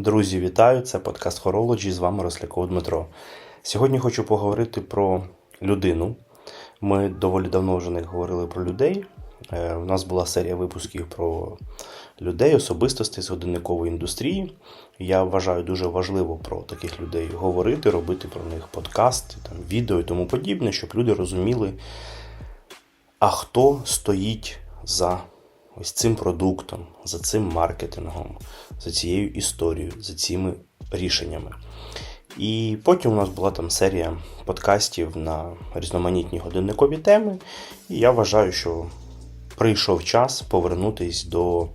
Друзі, вітаю! Це подкаст Horology, з вами Росляков Дмитро. Сьогодні хочу поговорити про людину. Ми доволі давно вже не говорили про людей. Е, У нас була серія випусків про людей, особистостей з годинникової індустрії. Я вважаю дуже важливо про таких людей говорити, робити про них подкасти, там, відео і тому подібне, щоб люди розуміли, а хто стоїть за ось цим продуктом, за цим маркетингом, за цією історією, за цими рішеннями. І потім у нас була там серія подкастів на різноманітні годинникові теми. І я вважаю, що прийшов час повернутись до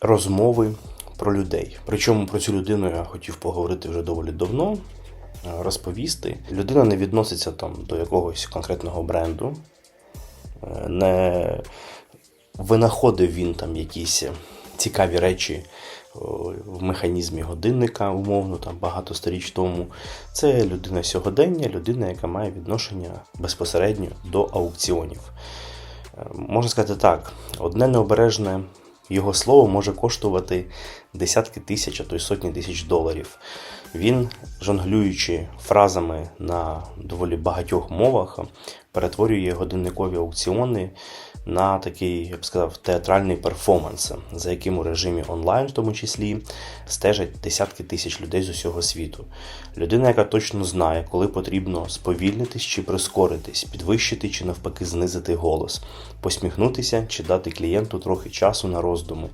розмови про людей. Причому про цю людину я хотів поговорити вже доволі давно, розповісти. Людина не відноситься там до якогось конкретного бренду, е, не винаходив він там якісь цікаві речі в механізмі годинника, умовно, там багато сторіч тому. Це людина сьогодення, людина, яка має відношення безпосередньо до аукціонів. Е, Можна сказати так, одне необережне його слово може коштувати десятки тисяч, а то й сотні тисяч доларів. Він, жонглюючи фразами на доволі багатьох мовах, перетворює годинникові аукціони на такий, я б сказав, театральний перформанс, за яким у режимі онлайн, в тому числі, стежать десятки тисяч людей з усього світу. Людина, яка точно знає, коли потрібно сповільнитись чи прискоритись, підвищити чи навпаки знизити голос, посміхнутися чи дати клієнту трохи часу на роздуми.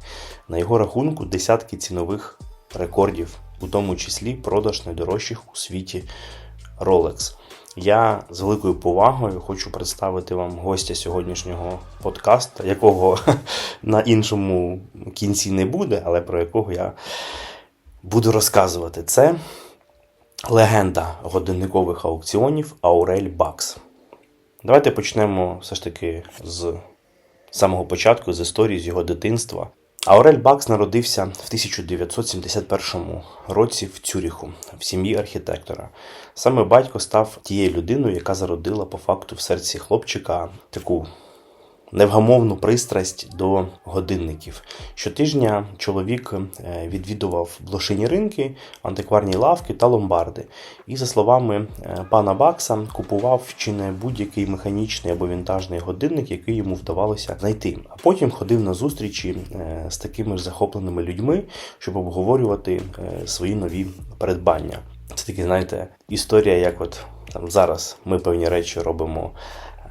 На його рахунку десятки цінових рекордів, у тому числі продаж найдорожчих у світі Rolex. Я з великою повагою хочу представити вам гостя сьогоднішнього подкасту, якого на іншому кінці не буде, але про якого я буду розказувати. Це легенда годинникових аукціонів Аурель Бакс. Давайте почнемо все ж таки з самого початку, з історії, з його дитинства. Аурель Бакс народився в 1971 році в Цюріху в сім'ї архітектора. Саме батько став тією людиною, яка зародила по факту в серці хлопчика таку невгамовну пристрасть до годинників. Щотижня чоловік е, відвідував блошині ринки, антикварні лавки та ломбарди. І, за словами е, пана Бакса, купував чи не будь-який механічний або вінтажний годинник, який йому вдавалося знайти. А потім ходив на зустрічі е, з такими ж захопленими людьми, щоб обговорювати свої нові передбання. Це такі, знаєте, історія, як от там зараз ми певні речі робимо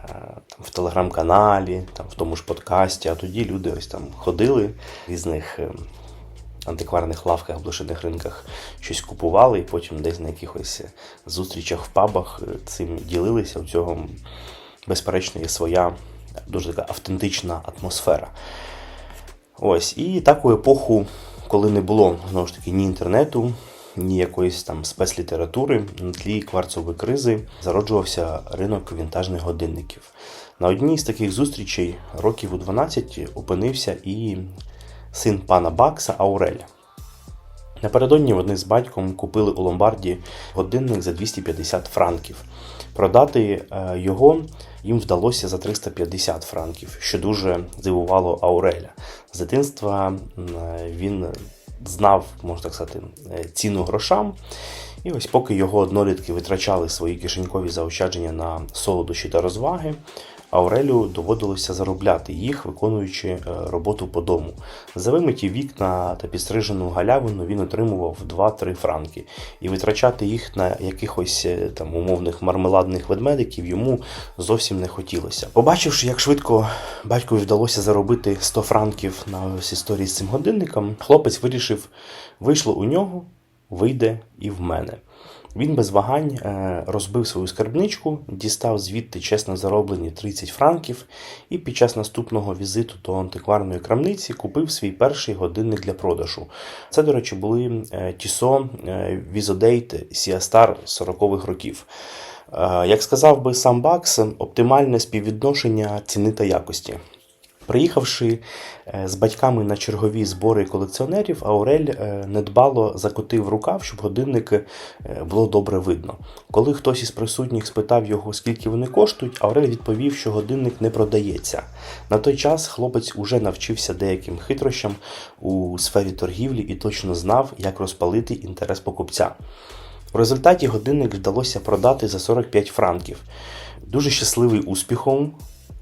там, в телеграм-каналі, там, в тому ж подкасті, а тоді люди ось там ходили в різних е, антикварних лавках, блошиних ринках щось купували, і потім десь на якихось зустрічах в пабах е, цим ділилися. У цього, безперечно, є своя дуже така автентична атмосфера. Ось, і таку епоху, коли не було знову ж таки ні інтернету, ні якоїсь там спецлітератури, на тлі кварцової кризи зароджувався ринок вінтажних годинників. На одній з таких зустрічей років у 12 опинився і син пана Бакса Аурель. Напередодні вони з батьком купили у ломбарді годинник за 250 франків. Продати е, його їм вдалося за 350 франків, що дуже здивувало Ауреля. З дитинства е, він знав, можна так сказати, е, ціну грошам. І ось поки його однолітки витрачали свої кишенькові заощадження на солодощі та розваги, Аурелю доводилося заробляти їх, виконуючи е, роботу по дому. За вимиті вікна та підстрижену галявину він отримував 2-3 франки, і витрачати їх на якихось е, там умовних мармеладних ведмедиків йому зовсім не хотілося. Побачивши, як швидко батькові вдалося заробити 100 франків на ось історії з цим годинником, хлопець вирішив, вийшло у нього, вийде і в мене. Він без вагань е, розбив свою скарбничку, дістав звідти чесно зароблені 30 франків і під час наступного візиту до антикварної крамниці купив свій перший годинник для продажу. Це, до речі, були е, Tissot е, Vizodate 40-х років. Як сказав би сам Бакс, оптимальне співвідношення ціни та якості. Приїхавши е, з батьками на чергові збори колекціонерів, Аурель е, недбало закотив рукав, щоб годинник е, було добре видно. Коли хтось із присутніх спитав його, скільки вони коштують, Аурель відповів, що годинник не продається. На той час хлопець уже навчився деяким хитрощам у сфері торгівлі і точно знав, як розпалити інтерес покупця. В результаті годинник вдалося продати за 45 франків. Дуже щасливий успіхом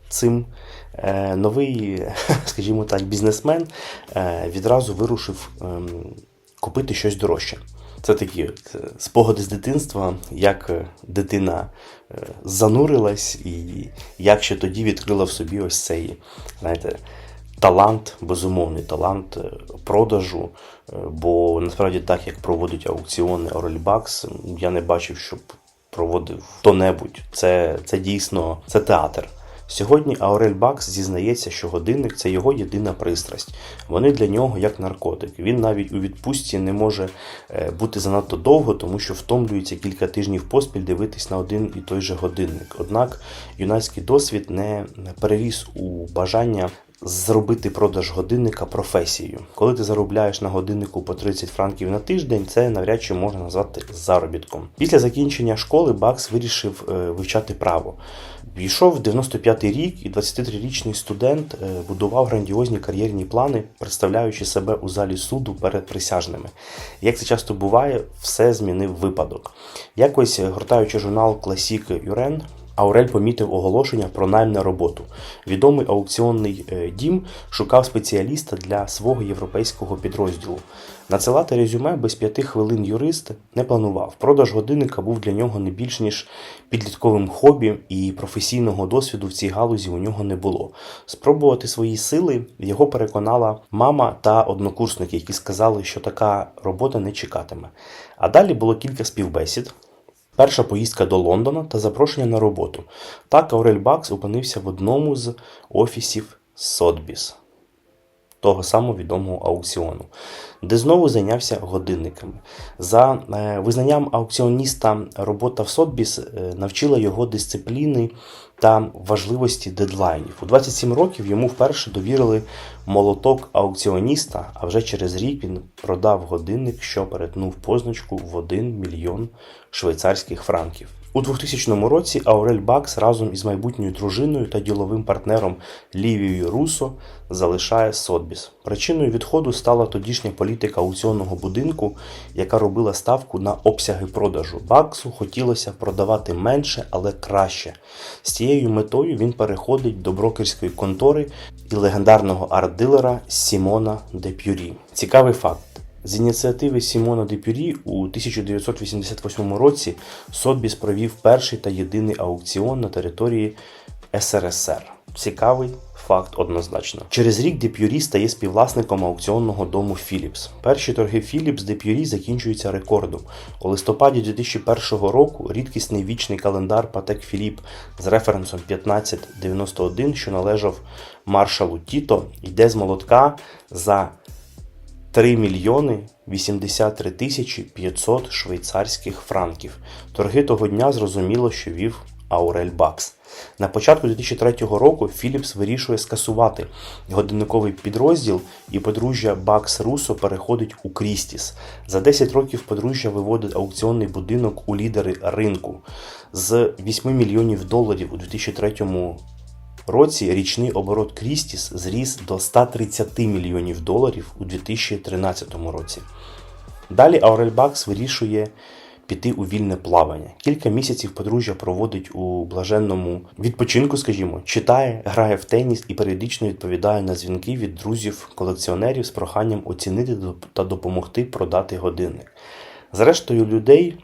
цим е, новий, скажімо так, бізнесмен е, відразу вирушив ем, купити щось дорожче. Це такі е, спогади з дитинства, як дитина занурилась, і як ще тоді відкрила в собі ось цей, знаєте, талант, безумовний талант продажу. Бо насправді так, як проводить аукціони Орельбакс, я не бачив, щоб проводив хто-небудь. Це, це дійсно це театр. Сьогодні Аурель Бакс зізнається, що годинник це його єдина пристрасть. Вони для нього як наркотик. Він навіть у відпустці не може е, бути занадто довго, тому що втомлюється кілька тижнів поспіль дивитись на один і той же годинник. Однак юнацький досвід не переріс у бажання зробити продаж годинника професією. Коли ти заробляєш на годиннику по 30 франків на тиждень, це навряд чи можна назвати заробітком. Після закінчення школи Бакс вирішив е, вивчати право. Війшов 95-й рік, і 23-річний студент е, будував грандіозні кар'єрні плани, представляючи себе у залі суду перед присяжними. Як це часто буває, все змінив випадок. Якось е, гортаючи журнал Класік Юрен, Аурель помітив оголошення про найм на роботу. Відомий аукціонний е, дім шукав спеціаліста для свого європейського підрозділу. Надсилати резюме без п'яти хвилин юрист не планував. Продаж годинника був для нього не більш ніж підлітковим хобі, і професійного досвіду в цій галузі у нього не було. Спробувати свої сили його переконала мама та однокурсники, які сказали, що така робота не чекатиме. А далі було кілька співбесід. Перша поїздка до Лондона та запрошення на роботу. Так Аурель Бакс опинився в одному з офісів Сотбіс, того самого відомого аукціону, де знову зайнявся годинниками. За е, визнанням аукціоніста, робота в Сотбіс е, навчила його дисципліни та важливості дедлайнів. У 27 років йому вперше довірили молоток аукціоніста, а вже через рік він продав годинник, що перетнув позначку в 1 мільйон швейцарських франків. У 2000 році Аурель Бакс разом із майбутньою дружиною та діловим партнером Лівією Русо залишає Сотбіс. Причиною відходу стала тодішня політика аукціонного будинку, яка робила ставку на обсяги продажу. Баксу хотілося продавати менше, але краще. З цією метою він переходить до брокерської контори і легендарного арт-дилера Сімона де П'юрі. Цікавий факт. З ініціативи Сімона де Пюрі у 1988 році Сотбіс провів перший та єдиний аукціон на території СРСР. Цікавий факт однозначно. Через рік Де Пюрі стає співвласником аукціонного дому Philips. Перші торги Philips Де Пюрі закінчуються рекордом. У листопаді 2001 року рідкісний вічний календар Патек Філіп з референсом 1591, що належав маршалу Тіто, йде з молотка за 3 мільйони 83 тисячі 500 швейцарських франків. Торги того дня зрозуміло, що вів Аурель Бакс. На початку 2003 року Філіпс вирішує скасувати годинниковий підрозділ, і подружжя Бакс Русо переходить у Крістіс. За 10 років подружжя виводить аукціонний будинок у лідери ринку. З 8 мільйонів доларів у 2003 році річний оборот Крістіс зріс до 130 мільйонів доларів у 2013 році. Далі Аурель Бакс вирішує піти у вільне плавання. Кілька місяців подружжя проводить у блаженному відпочинку, скажімо, читає, грає в теніс і періодично відповідає на дзвінки від друзів-колекціонерів з проханням оцінити та допомогти продати годинник. Зрештою, людей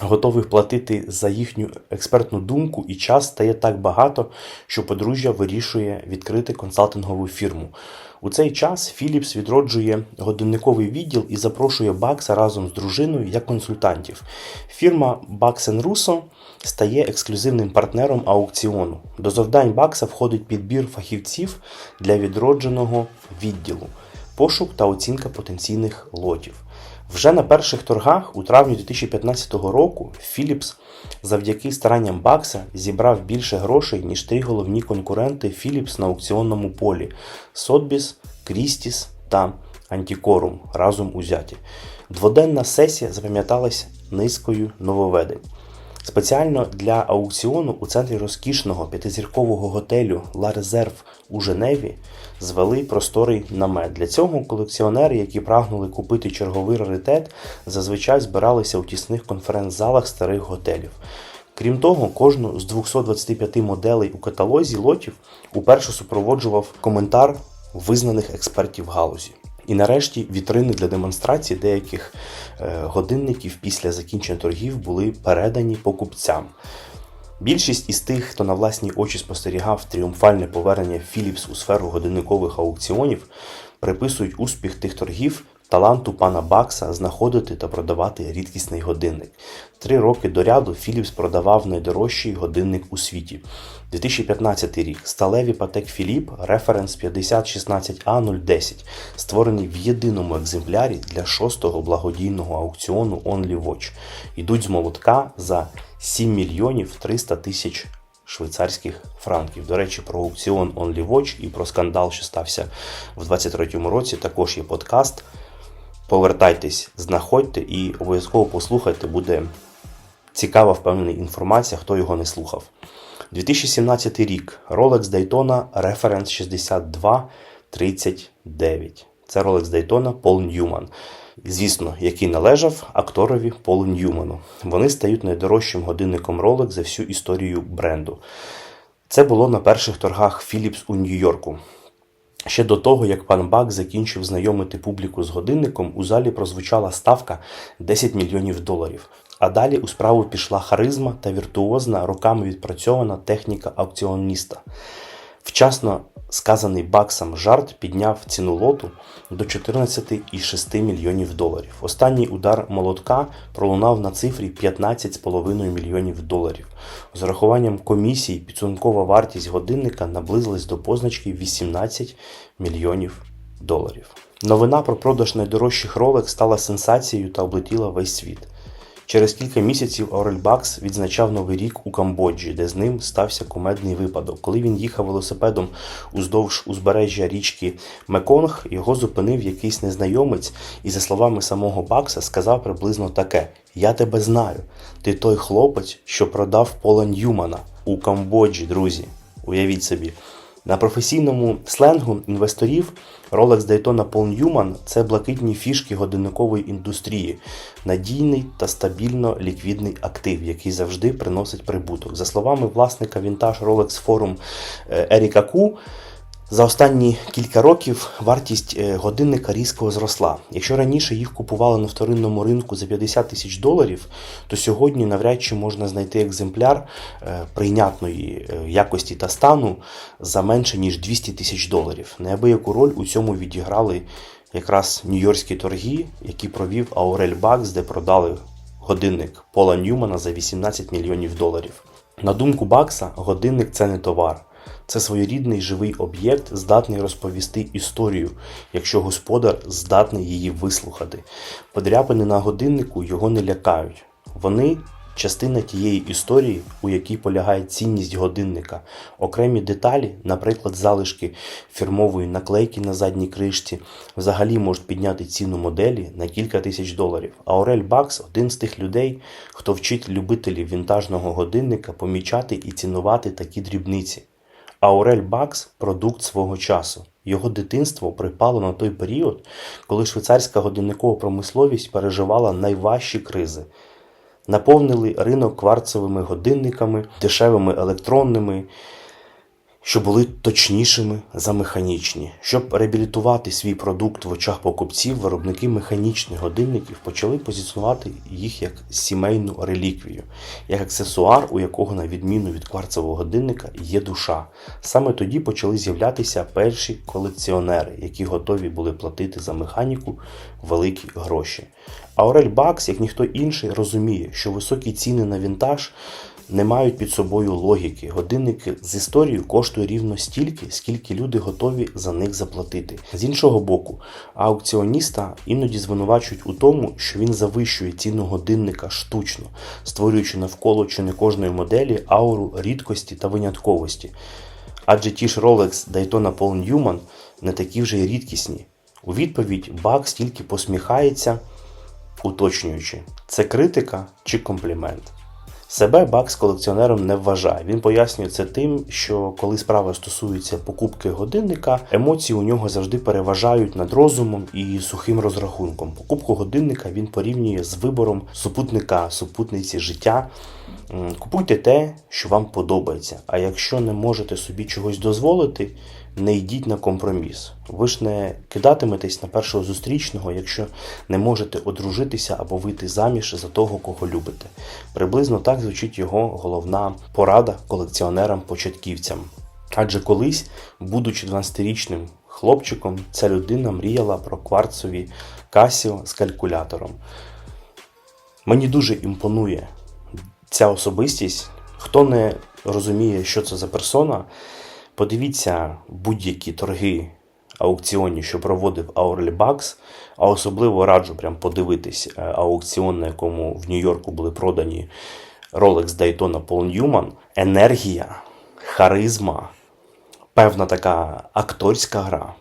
готових платити за їхню експертну думку і час стає так багато, що подружжя вирішує відкрити консалтингову фірму. У цей час Філіпс відроджує годинниковий відділ і запрошує Бакса разом з дружиною як консультантів. Фірма Баксен Руссо стає ексклюзивним партнером аукціону. До завдань Бакса входить підбір фахівців для відродженого відділу. пошук та оцінка потенційних лотів. Вже на перших торгах у травні 2015 року Philips завдяки старанням Бакса зібрав більше грошей, ніж три головні конкуренти Philips на аукціонному полі Sotheby's, Christie's та Antiquorum разом узяті. Дводенна сесія запам'яталась низкою нововведень. Спеціально для аукціону у центрі розкішного п'ятизіркового готелю La Reserve у Женеві звели просторий намет. Для цього колекціонери, які прагнули купити черговий раритет, зазвичай збиралися у тісних конференц-залах старих готелів. Крім того, кожну з 225 моделей у каталозі лотів уперше супроводжував коментар визнаних експертів галузі. І нарешті вітрини для демонстрації деяких е, годинників після закінчення торгів були передані покупцям. Більшість із тих, хто на власні очі спостерігав тріумфальне повернення Philips у сферу годинникових аукціонів, приписують успіх тих торгів таланту пана Бакса знаходити та продавати рідкісний годинник. Три роки до ряду Philips продавав найдорожчий годинник у світі. 2015 рік сталеві Patek Philippe Reference 5016A010, створений в єдиному екземплярі для шостого благодійного аукціону Only Watch. Йдуть з молотка за 7 мільйонів 300 тисяч швейцарських франків. До речі, про аукціон Only Watch і про скандал, що стався в 2023 році, також є подкаст. Повертайтесь, знаходьте і обов'язково послухайте, буде цікава, впевнений інформація, хто його не слухав. 2017 рік Rolex Daytona Reference 6239. Це Rolex Daytona Paul Newman. Звісно, який належав акторові Полу Ньюману. Вони стають найдорожчим годинником Rolex за всю історію бренду. Це було на перших торгах Philips у Нью-Йорку. Ще до того, як пан Бак закінчив знайомити публіку з годинником, у залі прозвучала ставка 10 мільйонів доларів. А далі у справу пішла харизма та віртуозна роками відпрацьована техніка аукціоніста. Вчасно сказаний Баксом жарт підняв ціну лоту до 14,6 мільйонів доларів. Останній удар молотка пролунав на цифрі 15,5 мільйонів доларів. З урахуванням комісій підсумкова вартість годинника наблизилась до позначки 18 мільйонів доларів. Новина про продаж найдорожчих Rolex стала сенсацією та облетіла весь світ. Через кілька місяців Орель Бакс відзначав новий рік у Камбоджі, де з ним стався кумедний випадок. Коли він їхав велосипедом уздовж узбережжя річки Меконг, його зупинив якийсь незнайомець і, за словами самого Бакса, сказав приблизно таке: Я тебе знаю. Ти той хлопець, що продав Пола Ньюмана у Камбоджі, друзі. Уявіть собі. На професійному сленгу інвесторів Rolex Daytona Paul Newman – це блакитні фішки годинникової індустрії, надійний та стабільно ліквідний актив, який завжди приносить прибуток. За словами власника вінтаж Rolex Forum е, Еріка Ку, за останні кілька років вартість е, годинника різко зросла. Якщо раніше їх купували на вторинному ринку за 50 тисяч доларів, то сьогодні навряд чи можна знайти екземпляр е, прийнятної е, якості та стану за менше ніж 200 тисяч доларів. Неабияку роль у цьому відіграли якраз нью-йоркські торги, які провів Аурель Бакс, де продали годинник Пола Ньюмана за 18 мільйонів доларів. На думку Бакса, годинник це не товар. Це своєрідний живий об'єкт, здатний розповісти історію, якщо господар здатний її вислухати. Подряпини на годиннику його не лякають. Вони частина тієї історії, у якій полягає цінність годинника. Окремі деталі, наприклад, залишки фірмової наклейки на задній кришці, взагалі можуть підняти ціну моделі на кілька тисяч доларів. А Орель Бакс один з тих людей, хто вчить любителів вінтажного годинника помічати і цінувати такі дрібниці. Аурель Бакс продукт свого часу. Його дитинство припало на той період, коли швейцарська годинникова промисловість переживала найважчі кризи. Наповнили ринок кварцевими годинниками, дешевими електронними, що були точнішими за механічні. Щоб реабілітувати свій продукт в очах покупців, виробники механічних годинників почали позиціонувати їх як сімейну реліквію, як аксесуар, у якого, на відміну від кварцевого годинника, є душа. Саме тоді почали з'являтися перші колекціонери, які готові були платити за механіку великі гроші. Аурель Бакс, як ніхто інший, розуміє, що високі ціни на вінтаж не мають під собою логіки. Годинники з історією коштують рівно стільки, скільки люди готові за них заплатити. З іншого боку, аукціоніста іноді звинувачують у тому, що він завищує ціну годинника штучно, створюючи навколо чи не кожної моделі ауру рідкості та винятковості. Адже ті ж Rolex Daytona Paul Newman не такі вже й рідкісні. У відповідь Бакс тільки посміхається, уточнюючи, це критика чи комплімент. Себе Бакс колекціонером не вважає. Він пояснює це тим, що коли справа стосується покупки годинника, емоції у нього завжди переважають над розумом і сухим розрахунком. Покупку годинника він порівнює з вибором супутника, супутниці життя. Купуйте те, що вам подобається. А якщо не можете собі чогось дозволити, не йдіть на компроміс. Ви ж не кидатиметесь на першого зустрічного, якщо не можете одружитися або вийти заміж за того, кого любите. Приблизно так звучить його головна порада колекціонерам-початківцям. Адже колись, будучи 12-річним хлопчиком, ця людина мріяла про кварцові Casio з калькулятором. Мені дуже імпонує ця особистість. Хто не розуміє, що це за персона, подивіться будь-які торги аукціонні, що проводив Aureli Bucks, а особливо раджу прям подивитись е, аукціон, на якому в Нью-Йорку були продані Rolex Daytona Paul Newman. Енергія, харизма, певна така акторська гра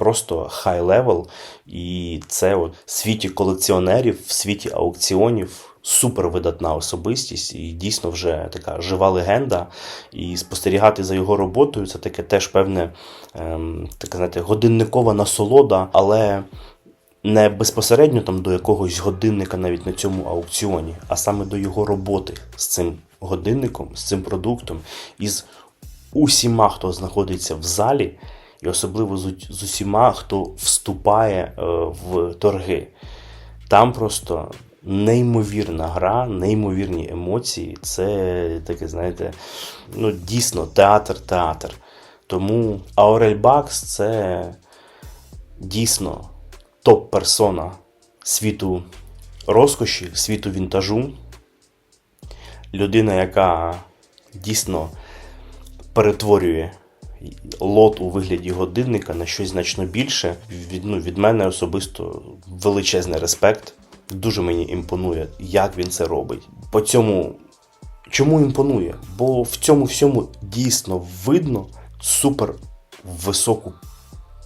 просто хай левел. І це от в світі колекціонерів, в світі аукціонів супер видатна особистість і дійсно вже така жива легенда. І спостерігати за його роботою це таке теж певне ем, таке, знаєте, годинникова насолода, але. Не безпосередньо там до якогось годинника навіть на цьому аукціоні, а саме до його роботи з цим годинником, з цим продуктом, і з усіма, хто знаходиться в залі, і особливо з, з усіма, хто вступає е, в торги. Там просто неймовірна гра, неймовірні емоції. Це таке, знаєте, ну дійсно театр-театр. Тому Аурель Бакс це дійсно топ-персона світу розкоші, світу вінтажу. Людина, яка дійсно перетворює лот у вигляді годинника на щось значно більше. Від, ну, від мене особисто величезний респект. Дуже мені імпонує, як він це робить. По цьому, чому імпонує? Бо в цьому всьому дійсно видно супер високу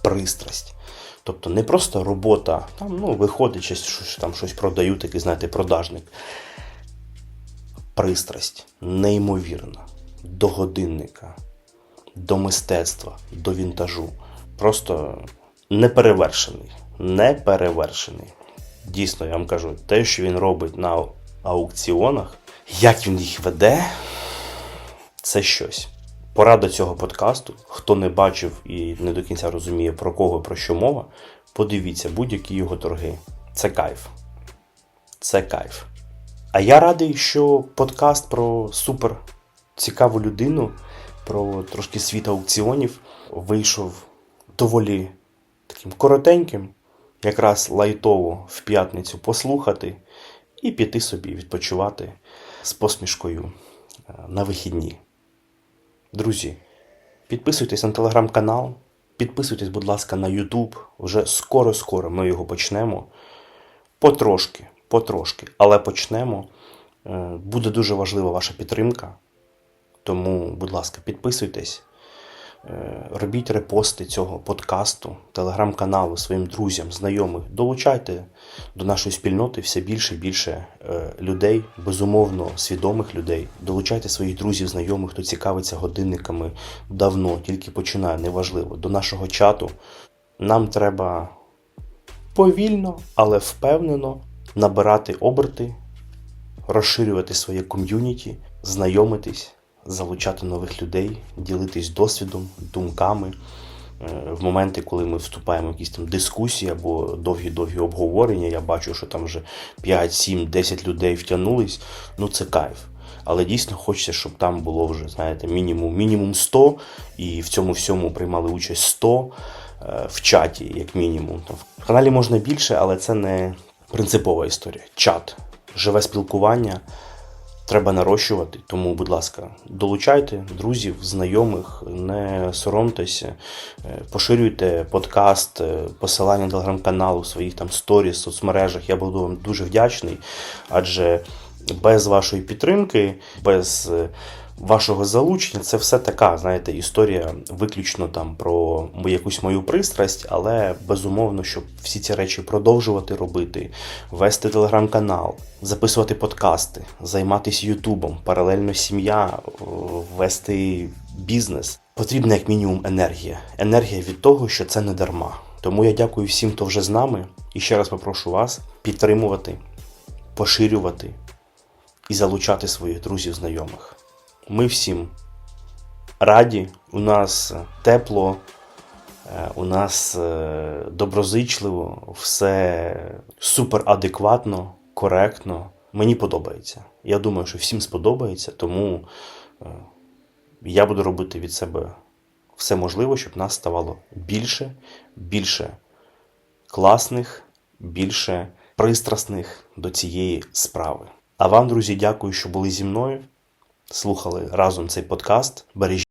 пристрасть. Тобто не просто робота, там, ну, виходить, щось, там щось продаю, такий, знаєте, продажник. Пристрасть неймовірна до годинника, до мистецтва, до вінтажу. Просто неперевершений. Неперевершений. Дійсно, я вам кажу, те, що він робить на аукціонах, як він їх веде, це щось. Порада цього подкасту. Хто не бачив і не до кінця розуміє, про кого про що мова, подивіться будь-які його торги. Це кайф. Це кайф. А я радий, що подкаст про супер цікаву людину, про трошки світ аукціонів вийшов доволі таким коротеньким, якраз лайтово в п'ятницю послухати і піти собі відпочивати з посмішкою е, на вихідні. Друзі, підписуйтесь на телеграм-канал, підписуйтесь, будь ласка, на YouTube. Вже скоро-скоро ми його почнемо. Потрошки, потрошки, але почнемо. Е, Буде дуже важлива ваша підтримка. Тому, будь ласка, підписуйтесь, робіть репости цього подкасту, телеграм-каналу своїм друзям, знайомих. Долучайте до нашої спільноти все більше і більше е, людей, безумовно, свідомих людей. Долучайте своїх друзів, знайомих, хто цікавиться годинниками давно, тільки починає, неважливо. До нашого чату нам треба повільно, але впевнено набирати оберти, розширювати своє ком'юніті, знайомитись, залучати нових людей, ділитись досвідом, думками. Е, В моменти, коли ми вступаємо в якісь там дискусії або довгі-довгі обговорення, я бачу, що там вже 5, 7, 10 людей втягнулись, ну це кайф. Але дійсно хочеться, щоб там було вже, знаєте, мінімум, мінімум 100, і в цьому всьому приймали участь 100 е, в чаті, як мінімум. В каналі можна більше, але це не принципова історія. Чат, живе спілкування, треба нарощувати. Тому, будь ласка, долучайте друзів, знайомих, не соромтеся, е, поширюйте подкаст, е, посилання телеграм-каналу, своїх там сторіс, соцмережах. Я буду вам дуже вдячний, адже без вашої підтримки, без е, вашого залучення, це все така, знаєте, історія виключно там про якусь мою пристрасть, але безумовно, щоб всі ці речі продовжувати робити, вести телеграм-канал, записувати подкасти, займатися Ютубом, паралельно сім'я, вести бізнес. Потрібна як мінімум енергія. Енергія від того, що це не дарма. Тому я дякую всім, хто вже з нами, і ще раз попрошу вас підтримувати, поширювати і залучати своїх друзів, знайомих. Ми всім раді, у нас тепло, е, у нас е, доброзичливо, все супер адекватно, коректно. Мені подобається. Я думаю, що всім сподобається, тому е, я буду робити від себе все можливе, щоб нас ставало більше, більше класних, більше пристрасних до цієї справи. А вам, друзі, дякую, що були зі мною, слухали разом цей подкаст. Бережіть.